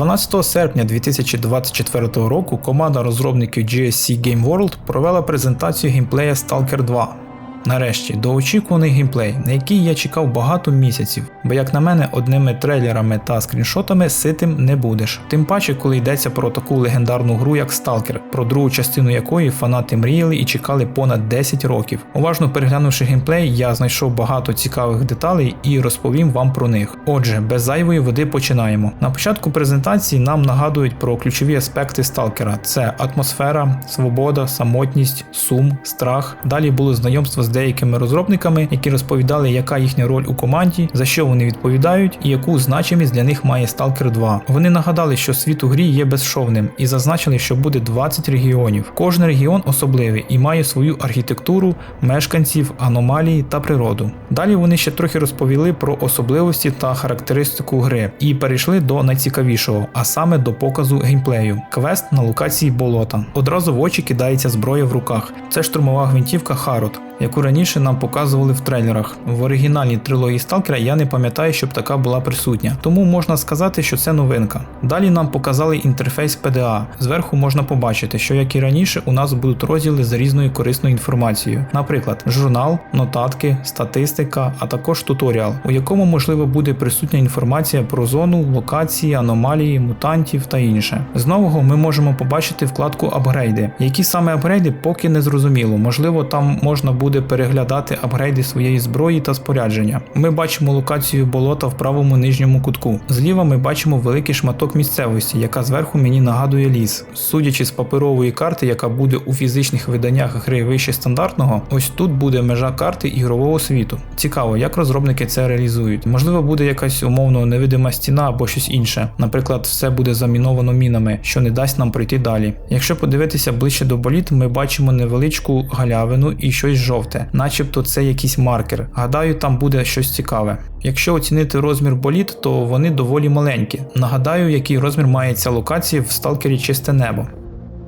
12 серпня 2024 року команда розробників GSC Game World провела презентацію геймплея Stalker 2. Нарешті, довгоочікуваний геймплей, на який я чекав багато місяців, бо, як на мене, одними трейлерами та скріншотами ситим не будеш. Тим паче, коли йдеться про таку легендарну гру, як Stalker, про другу частину якої фанати мріяли і чекали понад 10 років. Уважно переглянувши геймплей, я знайшов багато цікавих деталей і розповім вам про них. Отже, без зайвої води починаємо. На початку презентації нам нагадують про ключові аспекти Сталкера: це атмосфера, свобода, самотність, сум, страх. Далі було знайомство з деякими розробниками, які розповідали, яка їхня роль у команді, за що вони відповідають і яку значимість для них має Stalker 2. Вони нагадали, що світ у грі є безшовним і зазначили, що буде 20 регіонів. Кожен регіон особливий і має свою архітектуру, мешканців, аномалії та природу. Далі вони ще трохи розповіли про особливості та характеристику гри і перейшли до найцікавішого, а саме до показу геймплею. Квест на локації болота. Одразу в очі кидається зброя в руках. Це штурмова гвинтівка Харот, яку раніше нам показували в трейлерах. В оригінальній трилогії Сталкера я не пам'ятаю, щоб така була присутня, тому можна сказати, що це новинка. Далі нам показали інтерфейс PDA. Зверху можна побачити, що як і раніше, у нас будуть розділи з різною корисною інформацією, наприклад, журнал, нотатки, статистика, а також туторіал, у якому можливо буде присутня інформація про зону, локації, аномалії, мутантів та інше. З нового ми можемо побачити вкладку апгрейди. Які саме апгрейди, поки не зрозуміло. Можливо, там можна буде переглядати апгрейди своєї зброї та спорядження. Ми бачимо локацію болота в правому нижньому кутку. Зліва ми бачимо великий шматок місцевості, яка зверху мені нагадує ліс. Судячи з паперової карти, яка буде у фізичних виданнях гри вище стандартного, ось тут буде межа карти ігрового світу. Цікаво, як розробники це реалізують. Можливо, буде якась умовно невидима стіна або щось інше. Наприклад, все буде заміновано мінами, що не дасть нам пройти далі. Якщо подивитися ближче до боліт, ми бачимо невеличку галявину і щось жовте, начебто це якийсь маркер. Гадаю, там буде щось цікаве. Якщо оцінити розмір боліт, то вони доволі маленькі. Нагадаю, який розмір має ця локація в сталкері чисте небо.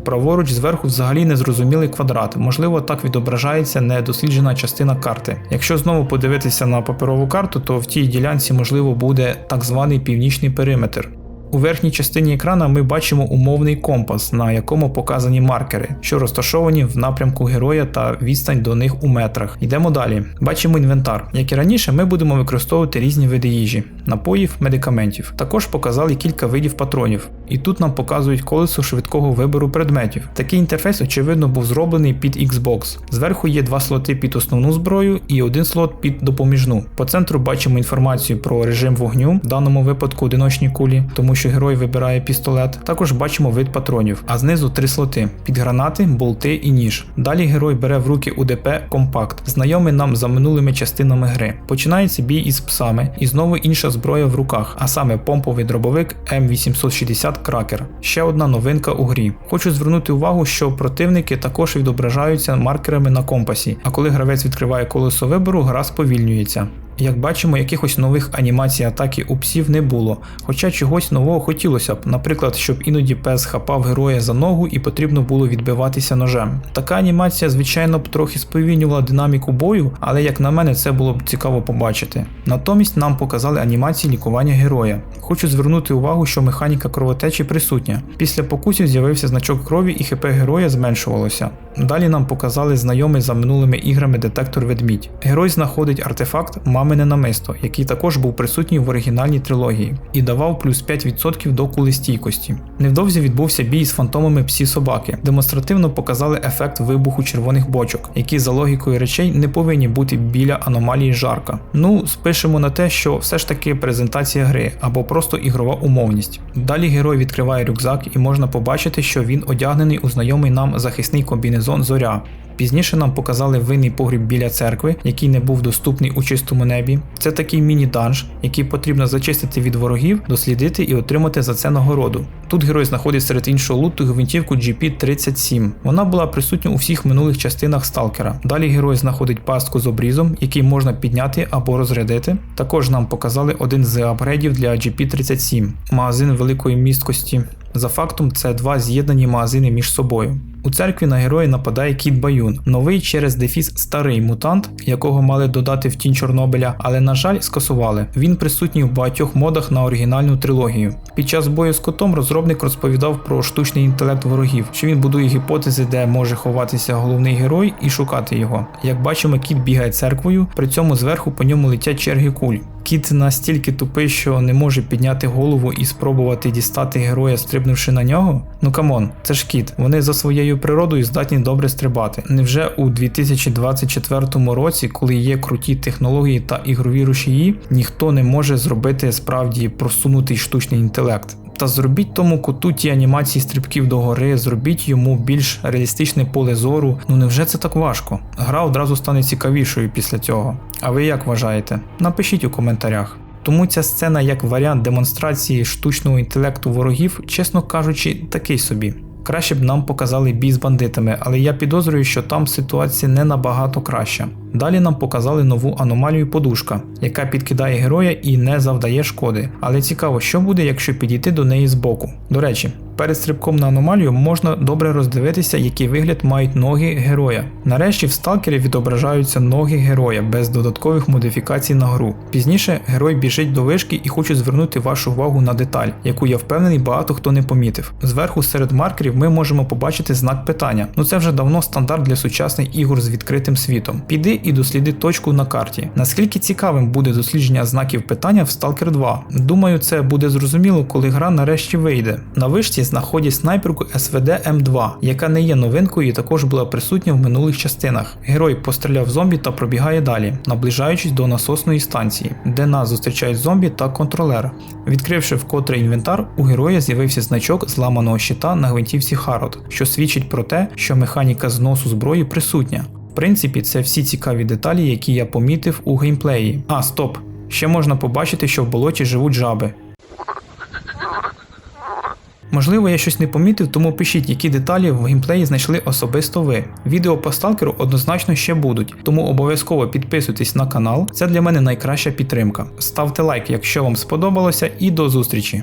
Праворуч зверху взагалі незрозумілий квадрат, можливо, так відображається недосліджена частина карти. Якщо знову подивитися на паперову карту, то в тій ділянці можливо буде так званий північний периметр. У верхній частині екрана ми бачимо умовний компас, на якому показані маркери, що розташовані в напрямку героя та відстань до них у метрах. Йдемо далі. Бачимо інвентар. Як і раніше, ми будемо використовувати різні види їжі, напоїв, медикаментів. Також показали кілька видів патронів. І тут нам показують колесо швидкого вибору предметів. Такий інтерфейс, очевидно, був зроблений під Xbox. Зверху є два слоти під основну зброю і один слот під допоміжну. По центру бачимо інформацію про режим вогню, в даному випадку одиночні кулі, тому що герой вибирає пістолет. Також бачимо вид патронів, а знизу три слоти під гранати, болти і ніж. Далі герой бере в руки УДП Компакт, знайомий нам за минулими частинами гри. Починається бій із псами, і знову інша зброя в руках, а саме помповий дробовик М860 Кракер. Ще одна новинка у грі. Хочу звернути увагу, що противники також відображаються маркерами на компасі, а коли гравець відкриває колесо вибору, гра сповільнюється. Як бачимо, якихось нових анімацій атаки у псів не було, хоча чогось нового хотілося б, наприклад, щоб іноді пес хапав героя за ногу і потрібно було відбиватися ножем. Така анімація, звичайно, б трохи сповільнювала динаміку бою, але як на мене, це було б цікаво побачити. Натомість нам показали анімації лікування героя. Хочу звернути увагу, що механіка кровотечі присутня. Після покусів з'явився значок крові і ХП героя зменшувалося. Далі нам показали знайомий за минулими іграми детектор ведмідь. Герой знаходить артефакт мамине намисто, який також був присутній в оригінальній трилогії, і давав плюс 5% до кулестійкості. Невдовзі відбувся бій з фантомами псі собаки. Демонстративно показали ефект вибуху червоних бочок, які за логікою речей не повинні бути біля аномалії жарка. Ну, спишемо на те, що все ж таки презентація гри або просто ігрова умовність. Далі герой відкриває рюкзак і можна побачити, що він одягнений у знайомий нам захисний комбінезон зоря. Пізніше нам показали винний погріб біля церкви, який не був доступний у чистому небі. Це такий міні-данж, який потрібно зачистити від ворогів, дослідити і отримати за це нагороду. Тут герой знаходить серед іншого луту гвинтівку GP-37. Вона була присутня у всіх минулих частинах сталкера. Далі герой знаходить пастку з обрізом, який можна підняти або розрядити. Також нам показали один з апгрейдів для GP-37, магазин великої місткості. За фактом, це два з'єднані магазини між собою. У церкві на героя нападає кіт Баюн, новий через дефіс старий мутант, якого мали додати в тінь Чорнобиля, але на жаль скасували. Він присутній в багатьох модах на оригінальну трилогію. Під час бою з котом розробник розповідав про штучний інтелект ворогів, що він будує гіпотези, де може ховатися головний герой і шукати його. Як бачимо, кіт бігає церквою, при цьому зверху по ньому летять черги куль. Кіт настільки тупий, що не може підняти голову і спробувати дістати героя, стрибнувши на нього. Ну камон, це ж кіт. Вони за своєю природою здатні добре стрибати. Невже у 2024 році, коли є круті технології та ігрові рушії, ніхто не може зробити справді просунутий штучний інтелект? Та зробіть тому коту ті анімації стрибків до гори, зробіть йому більш реалістичне поле зору. Ну невже це так важко? Гра одразу стане цікавішою після цього. А ви як вважаєте? Напишіть у коментарях. Тому ця сцена як варіант демонстрації штучного інтелекту ворогів, чесно кажучи, такий собі. Краще б нам показали бій з бандитами, але я підозрюю, що там ситуація не набагато краща. Далі нам показали нову аномалію подушка, яка підкидає героя і не завдає шкоди. Але цікаво, що буде, якщо підійти до неї збоку. До речі, перед стрибком на аномалію можна добре роздивитися, який вигляд мають ноги героя. Нарешті в сталкері відображаються ноги героя без додаткових модифікацій на гру. Пізніше герой біжить до вишки і хоче звернути вашу увагу на деталь, яку я впевнений багато хто не помітив. Зверху серед маркерів ми можемо побачити знак питання. Ну це вже давно стандарт для сучасних ігор з відкритим світом. Піди і досліди точку на карті. Наскільки цікавим буде дослідження знаків питання в Stalker 2? Думаю, це буде зрозуміло, коли гра нарешті вийде. На вишці знаходять снайперку СВД М2, яка не є новинкою і також була присутня в минулих частинах. Герой постріляв зомбі та пробігає далі, наближаючись до насосної станції, де нас зустрічають зомбі та контролер. Відкривши вкотре інвентар, у героя з'явився значок зламаного щита на гвинтівці Харот, що свідчить про те, що механіка зносу зброї присутня. В принципі, це всі цікаві деталі, які я помітив у геймплеї. А, стоп! Ще можна побачити, що в болоті живуть жаби. Можливо, я щось не помітив, тому пишіть, які деталі в геймплеї знайшли особисто ви. Відео по сталкеру однозначно ще будуть, тому обов'язково підписуйтесь на канал, це для мене найкраща підтримка. Ставте лайк, якщо вам сподобалося, і до зустрічі!